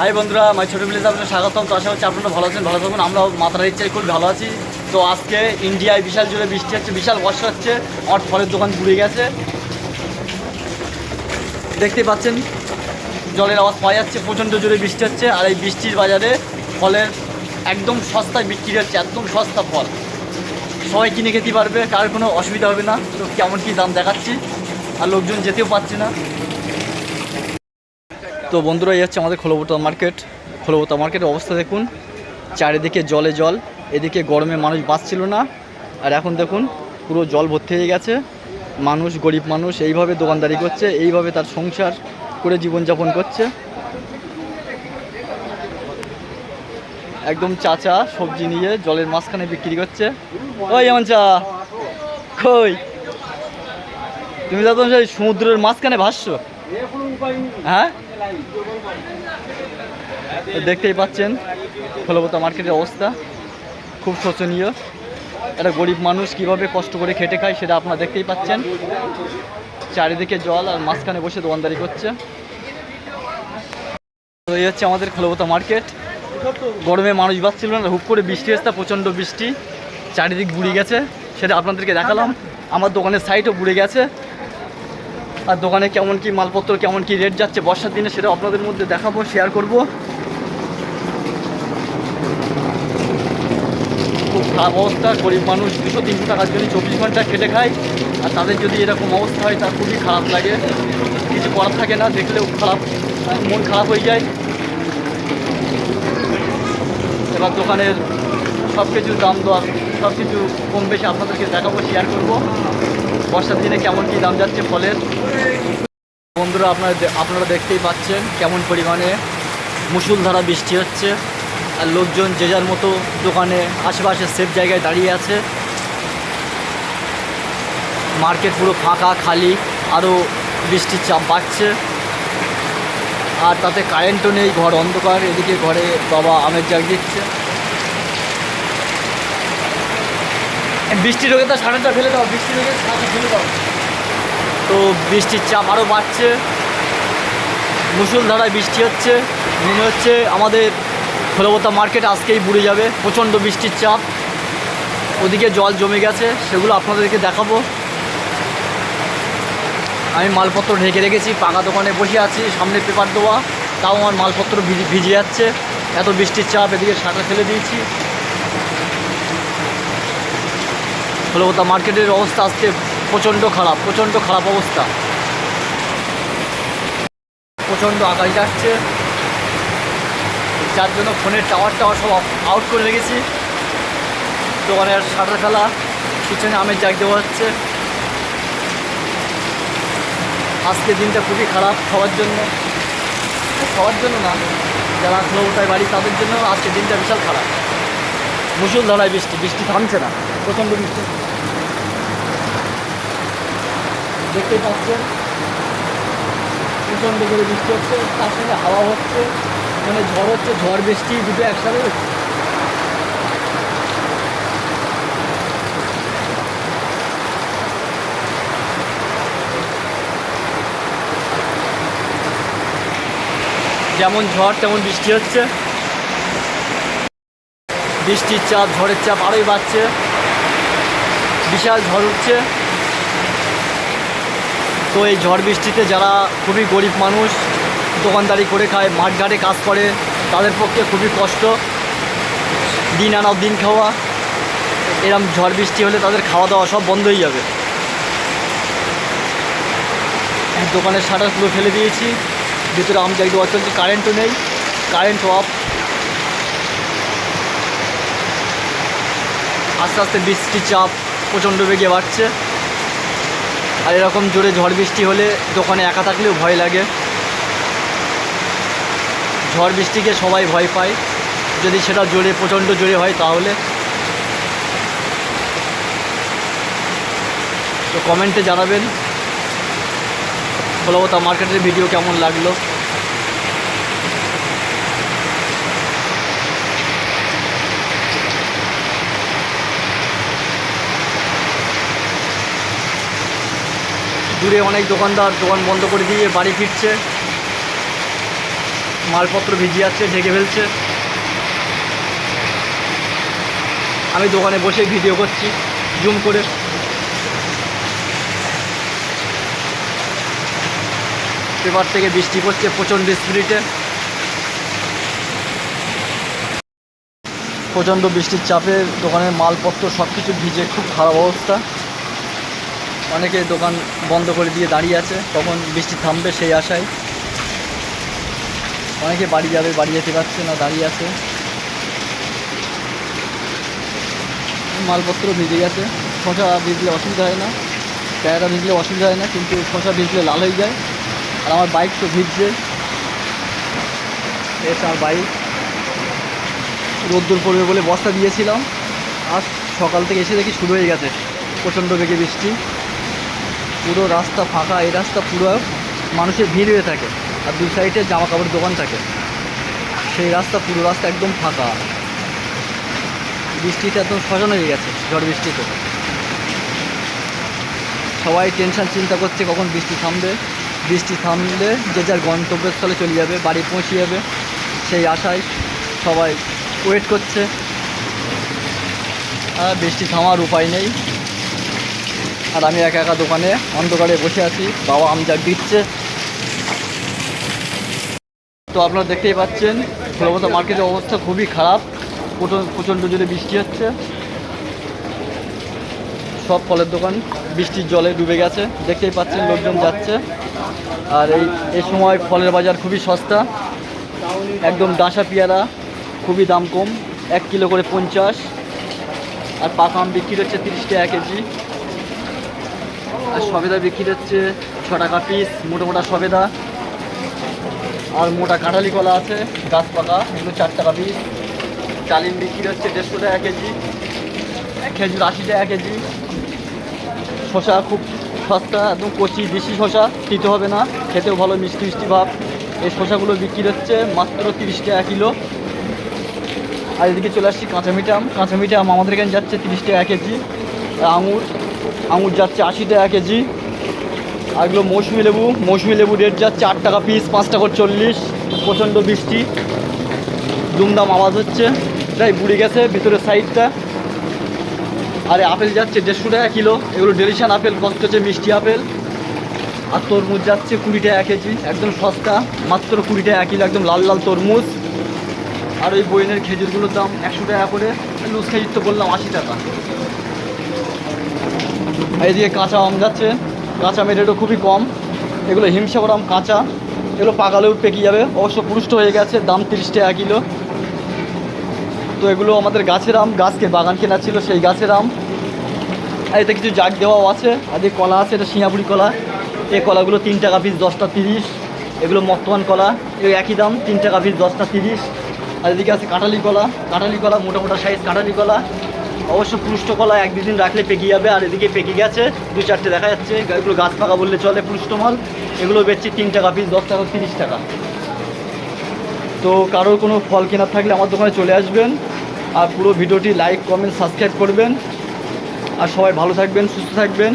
High বন্ধুরা মাই ছোটো village আপনাদের স্বাগতম। তো আশা হচ্ছে আপনারা ভালো আছেন, ভালো থাকুন। আমরা মাথার ইচ্ছায় খুব ভালো আছি। তো আজকে ইন্ডিয়ায় বিশাল জুড়ে বৃষ্টি হচ্ছে, বিশাল বর্ষা হচ্ছে। আমার ফলের দোকান ঘুরে গেছে। দেখতে পাচ্ছেন, জলের আওয়াজ পাওয়া যাচ্ছে, প্রচণ্ড জোরে বৃষ্টি হচ্ছে। আর এই বৃষ্টির বাজারে ফলের একদম সস্তায় বিক্রি হচ্ছে, একদম সস্তা ফল। সবাই কিনে খেতে পারবে কার কোনো অসুবিধা হবে না। তো কেমন কী দাম দেখাচ্ছি। আর লোকজন যেতেও পারছে না। তো বন্ধুরা, এই হচ্ছে আমাদের খোলবতা মার্কেট। খোলবতা মার্কেটের অবস্থা দেখুন। চারিদিকে জলে জল, এদিকে গরমে মানুষ বাঁচছিল না। আর এখন দেখুন, পুরো জল ভর্তি হয়ে গেছে। মানুষ, গরিব মানুষ এইভাবে দোকানদারি করছে, এইভাবে তার সংসার করে জীবনযাপন করছে। একদম চাচা সবজি নিয়ে জলের মাঝখানে বিক্রি করছে। ওই এমন চা, কই? তুমি তো সেই সমুদ্রের মাঝখানে ভাসছো। হ্যাঁ? দেখতেই পাচ্ছেন খোলবতা মার্কেটের অবস্থা খুব শোচনীয়। একটা গরিব মানুষ কীভাবে কষ্ট করে খেটে খায় সেটা আপনারা দেখতেই পাচ্ছেন। চারিদিকে জল আর মাঝখানে বসে দোকানদারি করছে। এই হচ্ছে আমাদের খোলবতা মার্কেট। গরমে মানুষ বাঁচছিল না হুপ করে বৃষ্টি এসছে প্রচণ্ড বৃষ্টি। চারিদিক বুড়ে গেছে, সেটা আপনাদেরকে দেখালাম। আমার দোকানের সাইডও বুড়ে গেছে। আর দোকানে কেমন কি মালপত্র, কেমন কি রেট যাচ্ছে বর্ষার দিনে সেটা আপনাদের মধ্যে দেখাবো শেয়ার করব। খুব খারাপ অবস্থা, গরিব মানুষ, দুশো তিনশো টাকার জন্য চব্বিশ ঘণ্টা খেটে খায়। আর তাদের যদি এরকম অবস্থা হয় তা খুবই খারাপ লাগে। কিছু করার থাকে না, দেখলেও খারাপ, মন খারাপ হয়ে যায়। এবার দোকানের সব কিছুর দাম দর সব কিছু কম বেশি আপনাদেরকে দেখাবো শেয়ার করব। বর্ষার দিনে কেমন কী দাম যাচ্ছে ফলের? বন্ধুরা, আপনারা আপনারা দেখতেই পাচ্ছেন কেমন পরিমাণে মুসুলধারা বৃষ্টি হচ্ছে। আর লোকজন যে যার মতো দোকানে, আশেপাশে সেফ জায়গায় দাঁড়িয়ে আছে। মার্কেট পুরো ফাঁকা, খালি, আরও বৃষ্টির চাপ বাড়ছে। আর তাতে কারেন্টও নেই, ঘর অন্ধকার, এদিকে ঘরে বাবা আমের জাগ দিচ্ছে। বৃষ্টি রোগে তো সাড়েটা ফেলে দাও, বৃষ্টি রোগে সাড়ে ফেলে দাও। তো বৃষ্টির চাপ আরও বাড়ছে। মুসুলধারায় বৃষ্টি হচ্ছে, মনে হচ্ছে আমাদের খোলবতা মার্কেট আজকেই বুড়ে যাবে, প্রচণ্ড বৃষ্টির চাপ। ওদিকে জল জমে গেছে, সেগুলো আপনাদেরকে দেখাবো। আমি মালপত্র ঢেকে রেখেছি, পাকা দোকানে বসে আছি, সামনে পেপার দেওয়া, তাও আমার মালপত্র ভিজে যাচ্ছে। এত বৃষ্টির চাপ, এদিকে শাটার ফেলে দিয়েছি। কলকাতা মার্কেটের অবস্থা আজকে প্রচণ্ড খারাপ প্রচণ্ড খারাপ অবস্থা। প্রচণ্ড আকাশ যাচ্ছে। যার জন্য ফোনের টাওয়ার টাওয়ার সব আউট করে রেখেছি। দোকানের শাটার ফেলা পিছনে আমের জাগ দেওয়া হচ্ছে। আজকে দিনটা খুবই খারাপ সবার জন্য। সবার জন্য না, যারা খোলতায় বাড়ি তাদের জন্য আজকে দিনটা বিশাল খারাপ। মুসুল মুসুলধারায় বৃষ্টি বৃষ্টি থামছে না। প্রচণ্ড বৃষ্টি। দেখতেই পাচ্ছেন, প্রচণ্ড করে বৃষ্টি হচ্ছে, তার সঙ্গে হাওয়া হচ্ছে মানে ঝড় হচ্ছে, ঝড়, বৃষ্টি দুটো একসাথে হচ্ছে। যেমন ঝড়, তেমন বৃষ্টি হচ্ছে। বৃষ্টির চাপ, ঝড়ের চাপ আরোই বাড়ছে। বিশাল ঝড় উঠছে। তো এই ঝড় বৃষ্টিতে যারা খুবই গরিব মানুষ, দোকানদারি করে খায়, মাঠঘাটে কাজ করে, তাদের পক্ষে খুবই কষ্ট। দিন আনা দিন খাওয়া, এরম ঝড় বৃষ্টি হলে তাদের খাওয়া দাওয়া সব বন্ধ হয়ে যাবে। দোকানের শাটারগুলো ফেলে দিয়েছি, ভিতরে আম জায়গা দেওয়া চলছে কারেন্টও নেই কারেন্ট অফ আস্তে আস্তে বৃষ্টির চাপ প্রচণ্ড বেগে বাড়ছে। আর এরকম জোরে ঝড় বৃষ্টি হলে দোকানে একা থাকলেও ভয় লাগে। ঝড় বৃষ্টিকে সবাই ভয় পায়। যদি সেটা জোরে, প্রচণ্ড জোরে হয় তাহলে। তো কমেন্টে জানাবেন। কলকাতা মার্কেটের ভিডিও কেমন লাগল? দূরে অনেক দোকানদার, দোকান বন্ধ করে দিয়ে বাড়ি ফিরছে। মালপত্র ভিজে যাচ্ছে ঢেকে ফেলছে। আমি দোকানে বসে ভিডিও করছি, জুম করে। পেপার থেকে বৃষ্টি পড়ছে প্রচণ্ড স্পিরিটে প্রচণ্ড বৃষ্টির চাপে দোকানের মালপত্র সব কিছু ভিজে, খুব খারাপ অবস্থা। অনেকে দোকান বন্ধ করে দিয়ে দাঁড়িয়ে আছে, কখন বৃষ্টি থামবে সেই আশায়। অনেকে বাড়ি যাবে, বাড়ি যেতে পারছে না, দাঁড়িয়ে আছে। মালপত্র ভিজে গেছে, শশা ভিজলে অসুবিধা হয় না, প্যারা ভিজলে অসুবিধা হয় না, কিন্তু শশা ভিজলে লাল হয়ে যায়। আর আমার বাইক তো ভিজছে। এসে আমার বাইক রোদ্দুর পড়বে বলে বস্তা দিয়েছিলাম। আজ সকাল থেকে এসে দেখি শুরু হয়ে গেছে, প্রচণ্ড বেগে বৃষ্টি। পুরো রাস্তা ফাঁকা, এই রাস্তা পুরো মানুষের ভিড় হয়ে থাকে আর দু সাইডে জামা কাপড়ের দোকান থাকে। সেই রাস্তা পুরো রাস্তা একদম ফাঁকা। বৃষ্টিটা একদম সজানো হয়ে গেছে ঝড় বৃষ্টিতে। সবাই টেনশন চিন্তা করছে কখন বৃষ্টি থামবে। বৃষ্টি থামলে যে যার গন্তব্যস্থলে চলে যাবে, বাড়ি পৌঁছে যাবে, সেই আশায় সবাই ওয়েট করছে। আর বৃষ্টি থামার উপায় নেই। আর আমি একা একা দোকানে অন্ধকারে বসে আছি, বাবা আম যা দিচ্ছে। তো আপনারা দেখতেই পাচ্ছেন ফুলবতা মার্কেটের অবস্থা খুবই খারাপ প্রচণ্ড জোরে বৃষ্টি হচ্ছে। সব ফলের দোকান বৃষ্টির জলে ডুবে গেছে, দেখতেই পাচ্ছেন লোকজন যাচ্ছে। আর এই এই সময় ফলের বাজার খুবই সস্তা, একদম ডাঁসা পেয়ারা, খুবই দাম কম, এক কিলো করে পঞ্চাশ, আর পাকা আম বিক্রি হচ্ছে তিরিশ টাকা কেজি। আর সবেদা বিক্রি হচ্ছে ছ টাকা পিস মোটা মোটা সবেদা। আর মোটা কাঁঠালি কলা আছে, গাছ পাকা, এগুলো চার টাকা পিস ডালিম বিক্রি হচ্ছে দেড়শো টাকা কেজি, খেজুর আশি টাকা কেজি। শশা খুব সস্তা, একদম কচি দেশি শশা দিতে হবে না, খেতেও ভালো, মিষ্টি মিষ্টি ভাব। এই শশাগুলো বিক্রি হচ্ছে মাত্র তিরিশ টাকা কিলো। আর এদিকে চলে আসছি কাঁচা মিঠা আম। কাঁচা মিঠা আম আমাদের এখানে যাচ্ছে তিরিশ টাকা কেজি। আঙুর আঙুর যাচ্ছে আশি টাকা কেজি। আর মৌসুমি লেবু মৌসুমি লেবু রেট যাচ্ছে আট টাকা পিস পাঁচ টাকা চল্লিশ, প্রচণ্ড বৃষ্টি। দুমদাম আওয়াজ হচ্ছে। তাই বুড়ে গেছে ভিতরের সাইডটা আর আপেল যাচ্ছে দেড়শো টাকা কিলো। এগুলো ডেলিশান আপেল কষ্ট হচ্ছে মিষ্টি আপেল। আর তরমুজ যাচ্ছে কুড়ি টাকা কেজি, একদম সস্তা, মাত্র কুড়ি টাকা কিলো, একদম লাল লাল তরমুজ। আর ওই বইনের খেজুরগুলোর দাম একশো টাকা করে। লুজ খেজুর তো বললাম আশি টাকা। এদিকে কাঁচা আম যাচ্ছে, কাঁচা আমের রেটও খুবই কম। এগুলো হিমসাগর আম কাঁচা, এগুলো পাকালেও পেকে যাবে। অবশ্য পুরুষ্ট হয়ে গেছে, দাম তিরিশ টাকা কিলো। তো এগুলো আমাদের গাছের আম, গাছকে বাগান কেনা ছিল সেই গাছের আম। আর এতে কিছু জাগ দেওয়াও আছে, আর যে কলা আছে, এটা সিঙ্গাপুরি কলা। এই কলাগুলো তিন টাকা পিস দশটা তিরিশ। এগুলো মর্তমান কলা এই একই দাম, তিন টাকা পিস দশটা তিরিশ। আর এদিকে আছে কাঁঠালি কলা কাঁঠালি কলা মোটা মোটা সাইজ কাঁঠালি কলা। অবশ্য পুষ্ট কলা এক দুদিন রাখলে পেকে যাবে, আর এদিকে পেকে গেছে, দু চারটে দেখা যাচ্ছে। এগুলো গাছ পাকা বললে চলে পুষ্ট মাল এগুলো বেচছি তিন টাকা পিস দশ টাকা, তিরিশ টাকা। তো কারোর কোনো ফল কেনার থাকলে আমার দোকানে চলে আসবেন, আর পুরো ভিডিওটি লাইক কমেন্ট সাবস্ক্রাইব করবেন। আর সবাই ভালো থাকবেন, সুস্থ থাকবেন।